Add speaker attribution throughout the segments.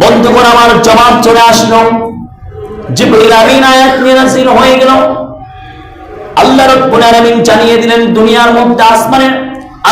Speaker 1: বন্ধুগণ আমার জবাব চলে আসলো। আয়াত হয়ে গেল। আল্লাহ জানিয়ে দিলেন, দুনিয়ার মধ্যে আসমানের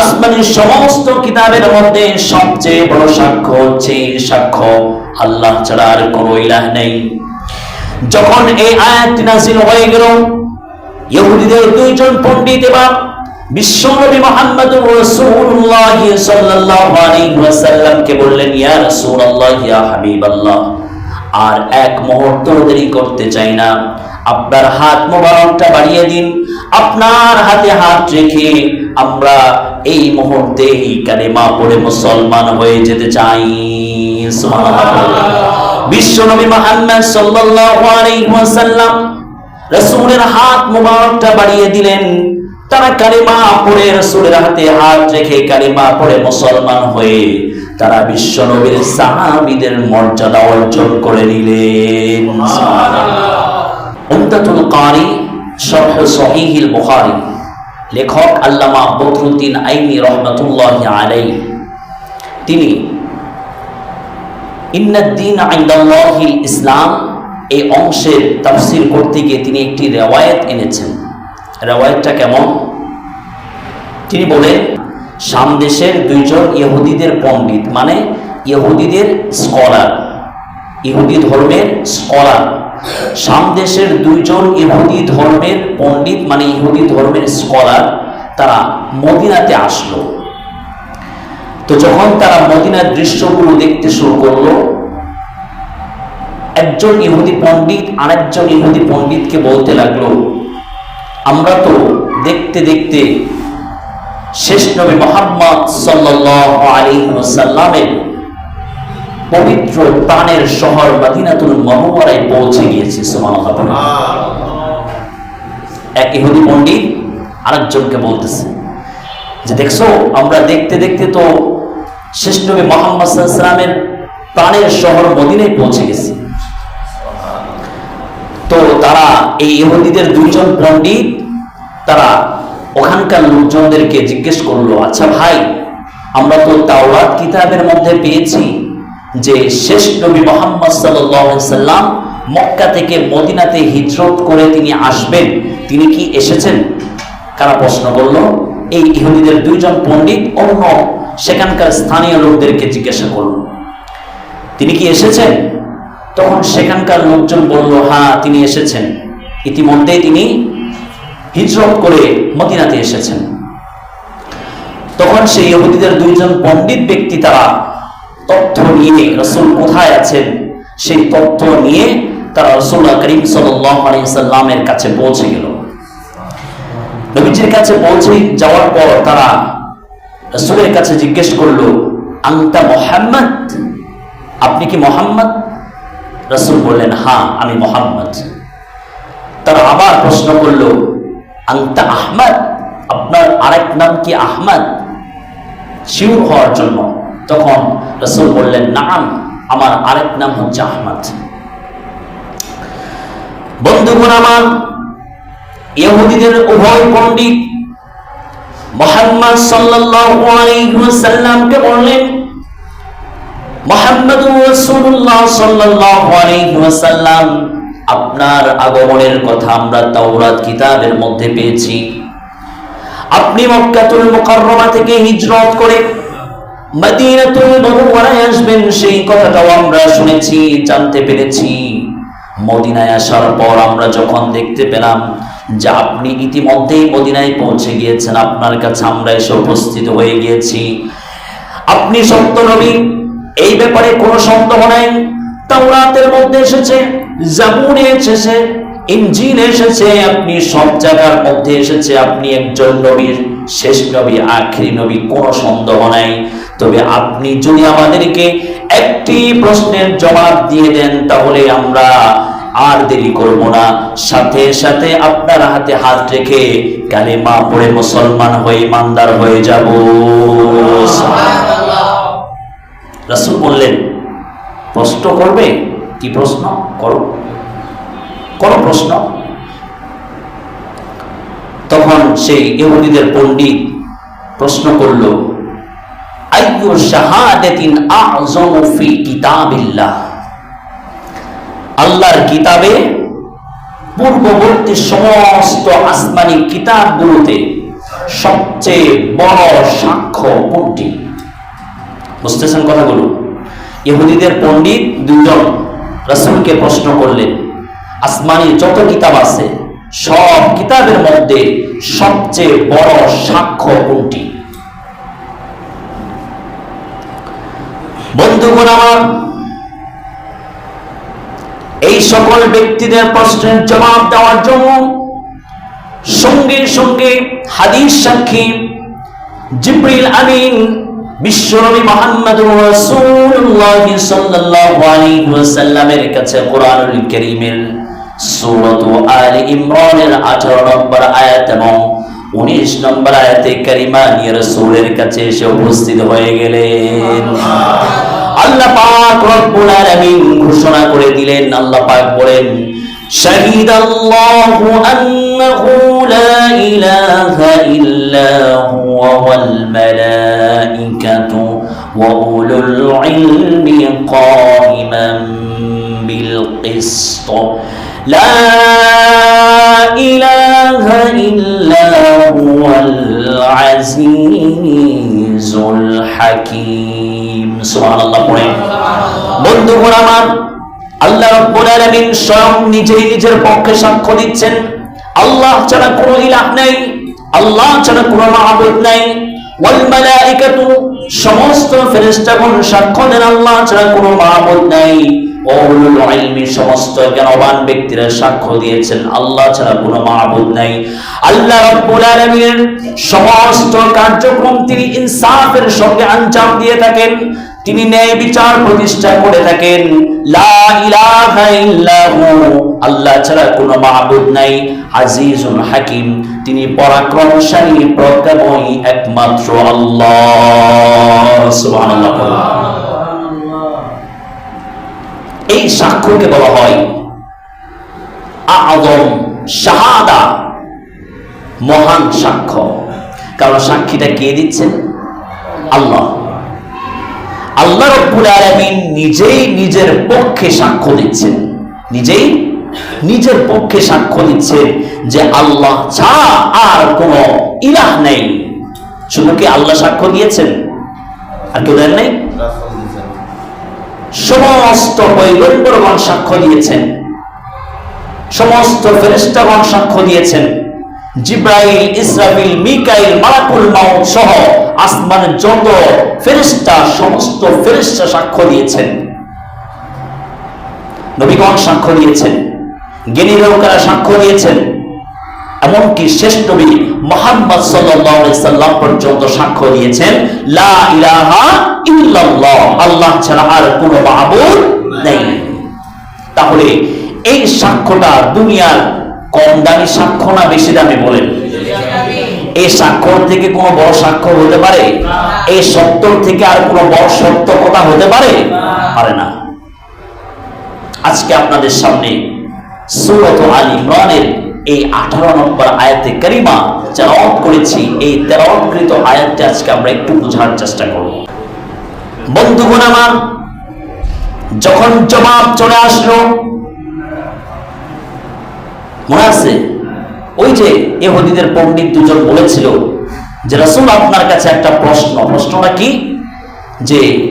Speaker 1: আসমানের সমস্ত কিতাবের মধ্যে সবচেয়ে বড় সাক্ষ্য হচ্ছে সাক্ষ্য, আল্লাহ ছাড়া আর কোনো ইলাহ নেই। যখন এই আয়াতটি নাযিল হয়ে গেল, ইহুদিদের দুইজন পণ্ডিত এবার বিশ্বনবী মুহাম্মদুর রাসূলুল্লাহ সাল্লাল্লাহু আলাইহি ওয়াসাল্লামকে বললেন, ইয়া রাসূলুল্লাহ, ইয়া হাবিবাল্লাহ, আর এক মুহূর্ত দেরি করতে চাই না। আপনার হাত মোবারকটা বাড়িয়ে দিন। আপনার হাতে হাত রেখে আমরা এই মুহূর্তে এই কালেমা পড়ে মুসলমান হয়ে যেতে চাই। বিশ্বনবী মুহাম্মদ সাল্লাল্লাহু আলাইহি ওয়াসাল্লাম রাসূলের হাত মোবারকটা বাড়িয়ে দিলেন। তারা কালিমা পড়ে রাসূলের হাতে হাত রেখে কালিমা পড়ে মুসলমান হয়ে তারা বিশ্ব নবীর সাহাবীদের মর্যাদা অর্জন করে নিলেন। উমদাতুল কারি, শরহ সহিহিল বুখারী। লেখক আল্লামা বদরুদ্দিন আইনি রহমাতুল্লাহি আলাইহি। তিনি, ইন্নাদ্দিন আইন্দাল্লাহিল ইসলাম এই অংশের তাফসির করতে গিয়ে তিনি একটি রেওয়ায়েত এনেছেন। রেওয়ায়েতটা কেমন? তিনি বলেন শাম দেশের দুইজন ইহুদিদের পণ্ডিত মানে ইহুদিদের স্কলার, ইহুদি ধর্মের স্কলার। শাম দেশের দুইজন ইহুদি ধর্মের পণ্ডিত মানে ইহুদি ধর্মের স্কলার, তারা মদিনাতে আসলো। তো যখন তারা মদিনার দৃশ্যগুলো দেখতে শুরু করল, একজন ইহুদি পণ্ডিত আরেকজন ইহুদি পণ্ডিতকে বলতে লাগল আমরা তো দেখতে দেখতে শেষ নবী মোহাম্মদ সাল্লাল্লাহু আলাইহি পবিত্র প্রাণের শহর মদিনাতুল মুনাওয়ারায় পৌঁছে গিয়েছি এক ইহুদি পণ্ডিত আরেকজনকে বলতেছে যে দেখছ আমরা দেখতে দেখতে তো শেষ নবী মোহাম্মদ সাল্লামের প্রাণের শহর মদিনায় পৌঁছে গেছি। তারা এই ইহুদিদের দুইজন পণ্ডিত তারা ওখানকার লোকজনদেরকে জিজ্ঞেস করল আচ্ছা ভাই, আমরা তো তাওরাত কিতাবের মধ্যে পেয়েছি যে শেষ নবী মোহাম্মদ সাল্লাম মক্কা থেকে মদিনাতে হিজরত করে তিনি আসবেন। তিনি কি এসেছেন? কারা প্রশ্ন করল, এই ইহুদিদের দুইজন পণ্ডিত অন্য সেখানকার স্থানীয় লোকদেরকে জিজ্ঞাসা করল। তিনি কি এসেছেন? তখন সেখানকার লোকজন বলল হ্যাঁ তিনি এসেছেন। ইতিমধ্যেই তিনি হিজরত করে মদিনাতে এসেছেন। তখন সেই ইহুদিদের দুইজন পণ্ডিত ব্যক্তি তারা তথ্য নিয়ে, রসুল কোথায় আছেন? সেই তথ্য নিয়ে তারা রসুল্লাহ করিম সাল্লামের কাছে পৌঁছে গেল। নবীজির কাছে পৌঁছে যাওয়ার পর তারা রসুলের কাছে জিজ্ঞেস করল আংতা মোহাম্মদ? আপনি কি মোহাম্মদ? রসুল বললেন হ্যাঁ আমি মোহাম্মদ। তারা আবার প্রশ্ন করল আংতা আহমদ? আপনার আরেক নাম কি আহমদ? শিউর হওয়ার জন্য তখন রসুল বললেন, নাম, আমার আরেক নাম হচ্ছে আহমদ। বন্ধুগণ আমার, ইহুদিদের উভয় পণ্ডিত মোহাম্মদ সাল্লাল্লাহু আলাইহি ওয়াসাল্লামকে বললেন মোহাম্মদুর রাসূলুল্লাহ সাল্লাল্লাহু আলাইহি ওয়াসাল্লাম আপনার আগমনের কথা আমরা তাওরাত কিতাবের মধ্যে পেয়েছি। আপনি মক্কাতুল মুকাররমা থেকে হিজরত করে মদিনাতুল মুনাওয়ারায় আসবেন, সেই কথাটাও আমরা শুনেছি, জানতে পেরেছি। মদিনায় আসার পর আমরা যখন দেখতে পেলাম যে আপনি ইতিমধ্যেই মদিনায় পৌঁছে গিয়েছেন, আপনার কাছে আমরা এসে উপস্থিত হয়ে গিয়েছি। আপনি সত্য নবী এই ব্যাপারে কোনো সন্দেহ নাই। তাওরাতের মধ্যে এসেছে জাবুরে এসেছে ইঞ্জিন এসেছে, আপনি সব জায়গার মধ্যে এসেছে, আপনি একজন নবীর শেষ নবী, আখরি নবী, কোনো সন্দেহ নাই। তবে আপনি যদি আমাদেরকে একটি প্রশ্নের জবাব দিয়ে দেন, তাহলে আমরা আর দেরি করব না। সাথে সাথে আপনার হাতে হাত রেখে কালিমা পড়ে মুসলমান হয়ে, ইমানদার হয়ে যাব। প্রশ্ন করবে? কি প্রশ্ন? করো। করো প্রশ্ন। তখন সেই ইহুদিদের পণ্ডিত প্রশ্ন করল, আইয়ু শাহাদাতিন আযমু ফি কিতাবিল্লাহ? আল্লাহর কিতাবে পূর্ববর্তী সমস্ত আসমানি কিতাবগুলোতে সবচেয়ে বড় সাক্ষ্য কোনটি? বুঝতেছেন কথাগুলো? ইহুদিদের পণ্ডিত দুজন রাসূলকে প্রশ্ন করলেন, আসমানি যত কিতাব আছে, সব কিতাবের মধ্যে সবচেয়ে বড় সাক্ষ্য কোনটি? বন্ধুগণ আমার, এই সকল ব্যক্তিদের প্রশ্নের জবাব দেওয়ার জন্য সঙ্গে সঙ্গে হাদিস সাক্ষী জিব্রিল আমিন বিশ্বনবী মুহাম্মদুর রাসূলুল্লাহ সাল্লাল্লাহু আলাইহি ওয়াসাল্লামের কাছে কোরআনুল কারীমের সূরাত আলে ইমরানের 18 নম্বর আয়াত এবং 19 নম্বর আয়াতে কারিমা নিয়ে রাসূলের কাছে এসে উপস্থিত হয়ে গেলেন। আল্লাহ পাক রব্বুল আলামিন ঘোষণা করে দিলেন আল্লাহ পাক বলেন شهد الله أنه لا إله إلا هو والملائكة وأولو العلم قائما بالقسط لا إله إلا هو العزيز الحكيم سبحان الله পড়েন বন্ধুগণ আমার আল্লাহ রাব্বুল আলামিন স্বয়ং নিজেই নিজের পক্ষে সাক্ষ্য দিচ্ছেন। আল্লাহ ছাড়া কোনো ইলাহ নেই, আল্লাহ ছাড়া কোনো মাহবুদ নাই। ওয়াল মালাইকাতু, সমস্ত ফেরেশতাগণ সাক্ষ্য দেন, আল্লাহ ছাড়া কোনো মাহবুদ নাই। ওউলুল ইলমি, সমস্ত জ্ঞানবান ব্যক্তিরা সাক্ষ্য দিয়েছেন, আল্লাহ ছাড়া কোনো মাহবুদ নাই। আল্লাহ রাব্বুল আলামিনের সমস্ত কার্যক্রম তিনি ইনসাফের সঙ্গে আঞ্জাম দিয়ে থাকেন। তিনি ন্যায় বিচার প্রতিষ্ঠা করে থাকেন। লা আল্লাহ ছাড়া কোনো মাহবুদ নাই। আজিজুল হাকিম। তিনি পরাক্রমশালী, প্রজ্ঞাময়ী একমাত্র আল্লাহ। এই সাক্ষ্যকে বলা হয় আদম শাহাদা, মহান সাক্ষ্য কারণ সাক্ষীটা কে দিচ্ছেন? আল্লাহ। আল্লাহ রব্বুল আলামিন নিজেই নিজের পক্ষে সাক্ষ্য দিচ্ছেন। নিজেই নিজের পক্ষে সাক্ষ্য দিচ্ছেন যে আল্লাহ ছাড়া আর কোনো ইলাহ নেই। শুধু কি আল্লাহ সাক্ষ্য দিয়েছেন? আর কেউ দেন নাই? সমস্ত পৈগম্বরগণ সাক্ষ্য দিয়েছেন। সমস্ত ফেরেশতাগণ সাক্ষ্য দিয়েছেন। জিব্রাইল, ইসরাফিল, মিকাইল, মালাকুল মাউত সহ আসমানের যত ফেরেশতা, সমস্ত ফেরেশতা সাক্ষ্য দিয়েছেন। নবীগণ সাক্ষ্য দিয়েছেন। জ্ঞানী লোকেরা সাক্ষ্য দিয়েছেন। এমনকি শেষ নবী মোহাম্মদ সাল্লাম পর্যন্ত সাক্ষ্য দিয়েছেন, লা ইলাহা ইল্লাল্লাহ আল্লাহ ছাড়া আর কোনো মাবুদ নেই। তাহলে এই সাক্ষ্যটা দুনিয়ার কম দামি সাক্ষ্য না বেশি দামি বলেন? এই সাক্ষ্য থেকে কোনো বড় সাক্ষ্য হতে পারে? এই সত্তর থেকে আর কোনো বড় সত্য কথা হতে পারে? পারে না। আজকে আপনাদের সামনে সুরত আল ইমরানের এই আঠারো নম্বর আয়াতে কারিমা তেলাওয়াত করেছি। এই তেলাওয়াতকৃত আয়াতটি আজকে আমরা একটু বোঝার চেষ্টা করব। বন্ধুগণ আমার, যখন জবাব চলে আসলো মনে আছে? ওই যে এহুদিদের পণ্ডিত দুজন বলেছিল যে রাসূল আপনার কাছে একটা প্রশ্ন। প্রশ্নটা কি? যে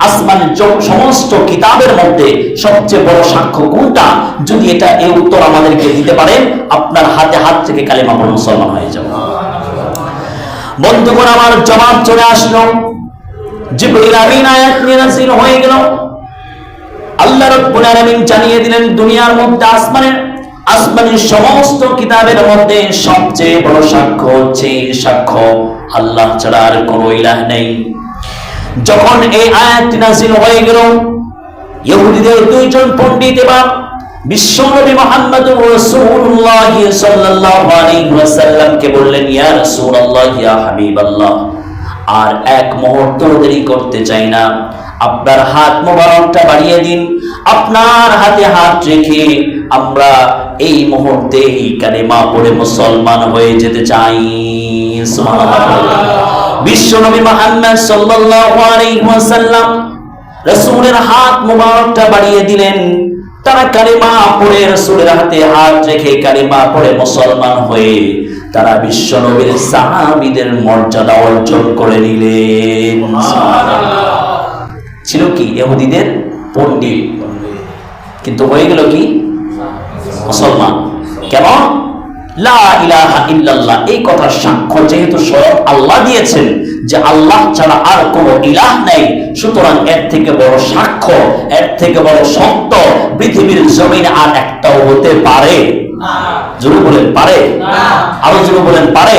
Speaker 1: আসমান সমস্ত কিতাবের মধ্যে সবচেয়ে বড় সাক্ষ্য কোনটা? যদি এটা এই উত্তর আমাদেরকে দিতে পারেন, আপনার হাতে হাত থেকে কালিমা পড়ে মুসলমান হয়ে যাবে। বন্ধুগণ, আমার জবাব চলে আসলো। জিবরিল আমিন আয়াত নিয়ে হয়ে গেল। আল্লাহ রাব্বুল আলামিন জানিয়ে দিলেন, দুনিয়ার মধ্যে আসমানের আসমানের সমস্ত কিতাবের মধ্যে সবচেয়ে বড় সাক্ষ্য হচ্ছে সাক্ষ্য, আল্লাহ ছাড়া আর কোনো ইলাহ নেই। যখন এই আয়াতটি নাযিল হয়ে গেল, ইহুদিদের দুইজন পণ্ডিত এবার বিশ্বনবী মুহাম্মদুর রাসূলুল্লাহ সাল্লাল্লাহু আলাইহি ওয়াসাল্লামকে বললেন, ইয়া রাসূলুল্লাহ, ইয়া হাবিবাল্লাহ, আর এক মুহূর্ত দেরি করতে চাই না। আপনার হাত মোবারকটা বাড়িয়ে দিন। আপনার হাতে হাত রেখে আমরা এই মুহূর্তে এই কালেমা পড়ে মুসলমান হয়ে যেতে চাই। বিশ্ব নবী আলাইহি ওয়াসাল্লাম রাসূলের হাত মুবারকটা বাড়িয়ে দিলেন। তারা কালিমা পড়ে রাসূলের হাতে হাত রেখে কালিমা পড়ে মুসলমান হয়ে তারা বিশ্ব নবীর সাহাবীদের মর্যাদা অর্জন করে নিলেন। ছিল কি? ইহুদিদের পণ্ডিত। কিন্তু হয়ে গেল কি? মুসলমান। কেন ইলাহা এই কথার সাক্ষ্য যেহেতু স্বয়ং আল্লাহ দিয়েছেন যে আল্লাহ ছাড়া আর কোনো ইলাহ নেই সুতরাং এর থেকে বড় সাক্ষ্য এর থেকে বড় সত্য পৃথিবীর জমিনে আর একটাও হতে পারে। জোরে বলেন পারে? আরও জোরে বলেন পারে?